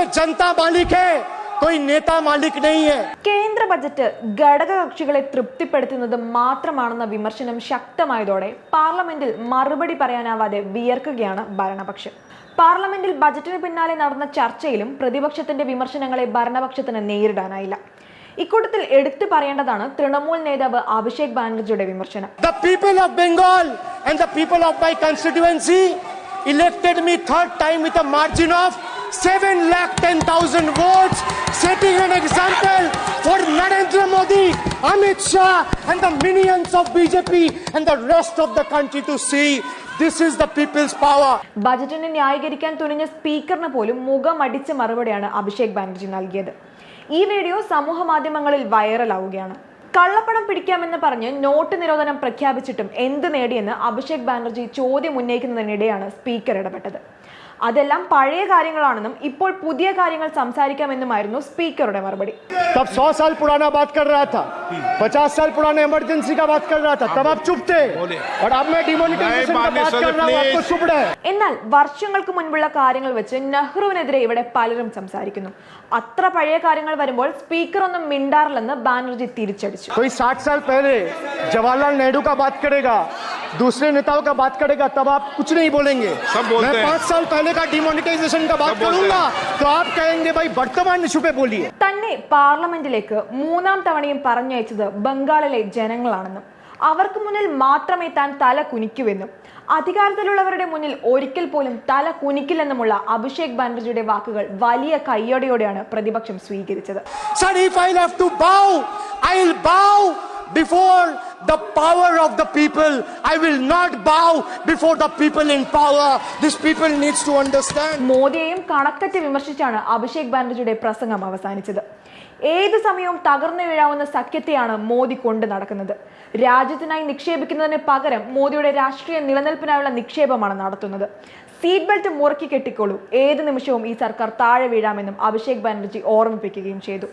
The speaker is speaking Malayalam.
में जनता मालिक है कोई नेता मालिक नहीं है കേന്ദ്ര ബജറ്റ് ഘടകകക്ഷികളെ തൃപ്തിപ്പെടുത്തുന്നത് മാത്രമാണെന്ന വിമർശനം ശക്തമായതോടെ പാർലമെന്റിൽ മറുപടി പറയാനാവാതെ വിയർക്കുകയാണ് ഭരണപക്ഷം പാർലമെന്റിൽ ബജറ്റിന് പിന്നാലെ നടന്ന ചർച്ചയിലും പ്രതിപക്ഷത്തിന്റെ വിമർശനങ്ങളെ ഭരണപക്ഷത്തിന് നേരിടാനായില്ല ഇക്കൂട്ടത്തിൽ എടുത്തു പറയേണ്ടതാണ് തൃണമൂൽ നേതാവ് അഭിഷേക് ബാനർജിയുടെ വിമർശനം The people of Bengal and the people of my constituency elected me third time with a margin of 7 lakh 10,000 votes, setting an example for Narendra Modi, Amit Shah, and the minions of BJP and the rest of the country to see. This is the people's power. ബജറ്റിനെ ന്യായീകരിക്കാൻ തുനിഞ്ഞ സ്പീക്കറിന് പോലും മുഖമടിച്ച മറുപടിയാണ് അഭിഷേക് ബാനർജി നൽകിയത്. ഈ വീഡിയോ സമൂഹ മാധ്യമങ്ങളിൽ വൈറലാവുകയാണ്. കള്ളപ്പണം പിടിക്കാമെന്ന് പറഞ്ഞ് നോട്ട് നിരോധനം പ്രഖ്യാപിച്ചിട്ടും എന്ത് നേടിയെന്ന് അഭിഷേക് ബാനർജി ചോദ്യം ഉന്നയിക്കുന്നതിനിടെയാണ് സ്പീക്കർ ഇടപെട്ടത്. അതെല്ലാം പഴയ കാര്യങ്ങളാണെന്നും ഇപ്പോൾ പുതിയ കാര്യങ്ങൾ സംസാരിക്കാമെന്നുമായിരുന്നു സ്പീക്കറുടെ മറുപടി तब सौ साल पुराना बात कर रहा था पचास साल पुराने इमरजेंसी का बात कर रहा था तब आप चुप थे और अब मैं डिमोनिटाइजेशन का माननीय बात कर रहा हूँ सदस्य, आपको चुप रहे എന്നാൽ വർഷങ്ങൾക്ക് മുൻപുള്ള കാര്യങ്ങൾ വെച്ച് നെഹ്റുവിനെതിരെ ഇവിടെ പലരും സംസാരിക്കുന്നു അത്ര പഴയ കാര്യങ്ങൾ വരുമ്പോൾ സ്പീക്കർ ഒന്നും മിണ്ടാറില്ലെന്ന് ബാനർജി തിരിച്ചടിച്ചു कोई साठ साल पहले जवाहरलाल नेहरू का बात करेगा दूसरे नेताओं का बात करेगा तब आप कुछ नहीं बोलेंगे सब बोलते मैं हैं। पांच साल पहले का डिमोनिटाइजेशन का बात सब बोलते करूंगा तो आप कहेंगे भाई वर्तमान इशू पे बोलिए തന്നെ പാർലമെന്റിലേക്ക് മൂന്നാം തവണയും പറഞ്ഞയച്ചത് ബംഗാളിലെ ജനങ്ങളാണെന്നും അവർക്ക് മുന്നിൽ മാത്രമേ താൻ തല കുനിക്കുവെന്നും അധികാരത്തിലുള്ളവരുടെ മുന്നിൽ ഒരിക്കൽ പോലും തല കുനിക്കില്ലെന്നുമുള്ള അഭിഷേക് ബാനർജിയുടെ വാക്കുകൾ വലിയ കയ്യോടെയോടെയാണ് പ്രതിപക്ഷം സ്വീകരിച്ചത് The power of the people. I will not bow before the people in power. This people needs to understand. മോദിയെയും കണക്കറ്റ് വിമർശിച്ചാണ് Abhishek ബാനർജിയുടെ പ്രസംഗം അവസാനിച്ചത് ഏത് സമയവും തകർന്നു വീഴാവുന്ന സഖ്യത്തെയാണ് മോദി കൊണ്ടു നടക്കുന്നത് രാജ്യത്തിനായി നിക്ഷേപിക്കുന്നതിന് പകരം മോദിയുടെ രാഷ്ട്രീയ നിലനിൽപ്പിനായുള്ള നിക്ഷേപമാണ് നടത്തുന്നത് സീറ്റ് ബെൽറ്റ് മുറുക്കി കെട്ടിക്കോളൂ ഏത് നിമിഷവും ഈ സർക്കാർ താഴെ വീഴാമെന്നും അഭിഷേക് ബാനർജി ഓർമ്മിപ്പിക്കുകയും ചെയ്തു